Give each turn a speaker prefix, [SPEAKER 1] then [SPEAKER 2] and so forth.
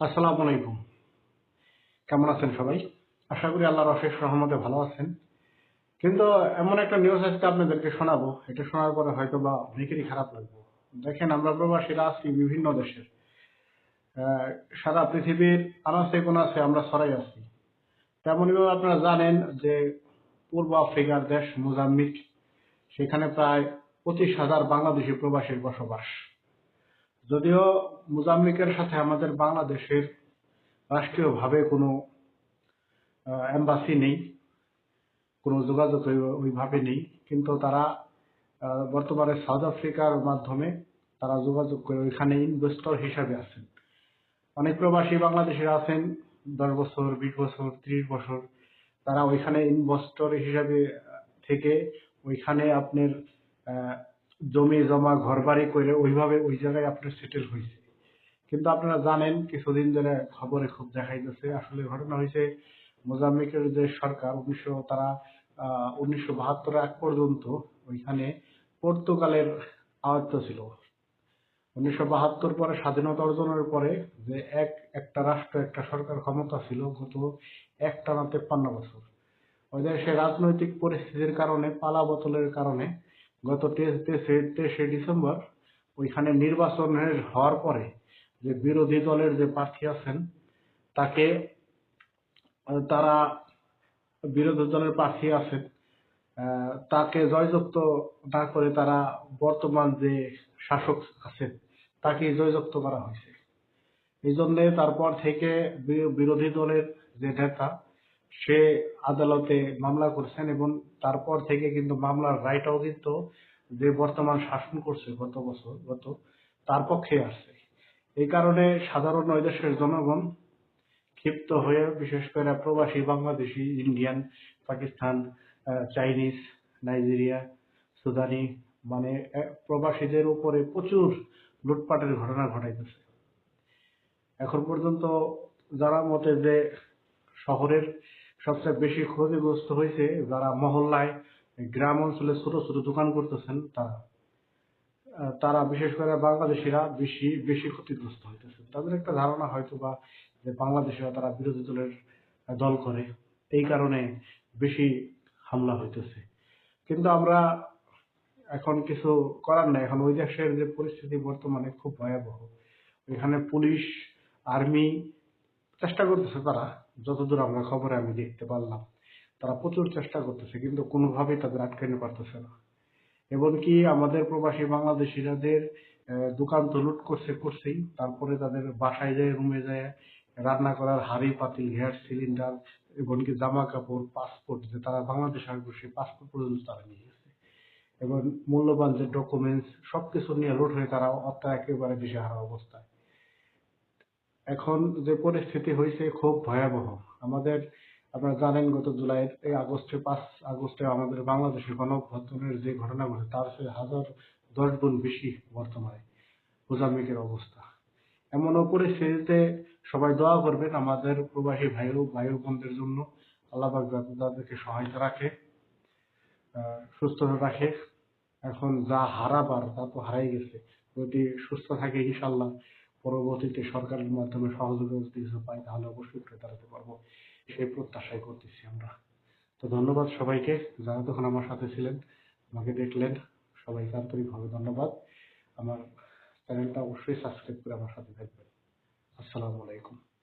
[SPEAKER 1] আসসালামু আলাইকুম। কেমন আছেন সবাই? আশা করি আল্লাহর অশেষ রহমতে ভালো আছেন। কিন্তু এমন একটা নিউজ আজকে আপনাদেরকে শোনাবো। এটা শোনার পরে হয়তো বা অনেকেরই খারাপ লাগবে। দেখেন, আমরা প্রবাসীরা আছি বিভিন্ন দেশের সারা পৃথিবীর আনাচে কোনাচে আমরা ছড়াই আছি। তেমনইভাবে আপনারা জানেন যে পূর্ব আফ্রিকার দেশ মোজাম্বিক, সেখানে প্রায় পঁচিশ হাজার বাংলাদেশি প্রবাসীর বসবাস। যদিও মোজাম্বিকের সাথে আমাদের বাংলাদেশের রাষ্ট্রীয়ভাবে কোনো এম্বাসি নেই, কোনো যোগাযোগ ওইভাবে নেই, কিন্তু তারা বর্তমানে সাউথ আফ্রিকার মাধ্যমে তারা যোগাযোগ করে ওইখানে ইনভেস্টর হিসাবে আছেন। অনেক প্রবাসী বাংলাদেশের আছেন, দশ বছর, বিশ বছর, ত্রিশ বছর, তারা ওইখানে ইনভেস্টর হিসাবে থেকে ওইখানে আপনার জমি, জমা ঘর বাড়ি করে ওইভাবে ওই জায়গায় আপনার সেটেল হয়েছে কিন্তু আপনারা জানেন, কিছুদিন ধরে খবরে খুব দেখাইতেছে, আসলে ঘটনা হয়েছে মোজাম্বিকের যে সরকার, উনিশশো, তারা উনিশশো বাহাত্তর এক পর্যন্ত ওইখানে পর্তুগালের আয়ত্ত ছিল। উনিশশো বাহাত্তর পরে স্বাধীনতা অর্জনের পরে যে এক, একটা রাষ্ট্র, একটা সরকার ক্ষমতা ছিল গত একটানা তেপ্পান্ন বছর। ওই দেশে রাজনৈতিক পরিস্থিতির কারণে পালা বদলের কারণে গত তেইশে ডিসেম্বর ওইখানে নির্বাচনের হওয়ার পরে যে বিরোধী দলের যে প্রার্থী আছেন, তাকে তারা বিরোধী দলের প্রার্থী আছেন তাকে জয়যুক্ত না করে তারা বর্তমান যে শাসক আছেন তাকে জয়যুক্ত করা হয়েছে। এই জন্য তারপর থেকে বিরোধী দলের যে নেতা সে আদালতে মামলা করছেন এবং তারপর থেকে কিন্তু মামলার রায়টাও কিন্তু যে বর্তমান শাসন করছে গত বছর, গত, তার পক্ষে আসছে। এই কারণে সাধারণ ওই দেশের জনগণ ক্ষিপ্ত হয়ে, বিশেষ করে প্রবাসী Bangladeshi, Indian, Pakistan Chinese, Nigeria, সুদানি মানে প্রবাসীদের উপরে প্রচুর লুটপাটের ঘটনা ঘটাইতেছে। এখন পর্যন্ত যারা মতে যে শহরের সবচেয়ে বেশি ক্ষতিগ্রস্ত হয়েছে যারা মহল্লায় গ্রাম অঞ্চলে ছোট ছোট দোকান করতেছেন তারা। তারা বিশেষ করে বাংলাদেশিরা বেশি বেশি ক্ষতিগ্রস্ত হইতেছে। তাদের একটা ধারণা হয়তো বা যে বাংলাদেশিরা তারা বিরোধী দলের দল করে। এই কারণে বেশি হামলা হইতেছে। কিন্তু আমরা এখন কিছু করার নাই। এখন ওই দেশের যে পরিস্থিতি বর্তমানে খুব ভয়াবহ। এখানে পুলিশ, আর্মি চেষ্টা করতেছে তারা। যতদূর আমরা খবরে আমি দেখতে পারলাম, তারা প্রচুর চেষ্টা করতেছে, কিন্তু কোনোভাবেই তাদের আটকাতে পারতেছে না। এমনকি আমাদের প্রবাসী বাংলাদেশিরাদের দোকান তো লুট করছে, করছেই। তারপরে তাদের বাসায় যায়, রুমে যায়, রান্না করার হাড়ি, পাতিল, গ্যাস, সিলিন্ডার, এমনকি জামা কাপড় পাসপোর্ট, যে তারা বাংলাদেশ আসবে, সেই পাসপোর্ট পর্যন্ত তারা নিয়ে গেছে। এবং মূল্যবান যে ডকুমেন্টস সবকিছু নিয়ে লুট হয়ে তারা অর্থ একেবারে দিশেহারা অবস্থায়। এখন যে পরিস্থিতি হয়েছে খুব ভয়াবহ। আমাদের, আপনারা জানেন, গত জুলাই এই আগস্টে, পাঁচ আগস্টে আমাদের বাংলাদেশে গণঅভ্যুত্থানের যে ঘটনা ঘটে, তার চেয়ে হাজার দশ গুণ বেশি বর্তমানে মোজাম্বিকের অবস্থা। এমন পরিস্থিতিতে সবাই দোয়া করবেন আমাদের প্রবাসী ভাই ভাই বোনদের জন্য। আল্লাহবাক তাদেরকে সহায়তা রাখে সুস্থ রাখে। এখন যা হারাবার তা তো হারাই গেছে। যদি সুস্থ থাকে ইনশাল্লাহ পরবর্তীতে সরকারের মাধ্যমে সহযোগিতা যদি কিছু পাই, তাহলে অবশ্যই ফিরে দাঁড়াতে পারব। সেই প্রত্যাশাই করতেছি আমরা। তো ধন্যবাদ সবাইকে। যারা তখন আমার সাথে ছিলেন, আমাকে দেখলেন, সবাইকে আন্তরিকভাবে ধন্যবাদ। আমার চ্যানেলটা অবশ্যই সাবস্ক্রাইব করে আমার সাথে থাকবেন। আসসালামু আলাইকুম।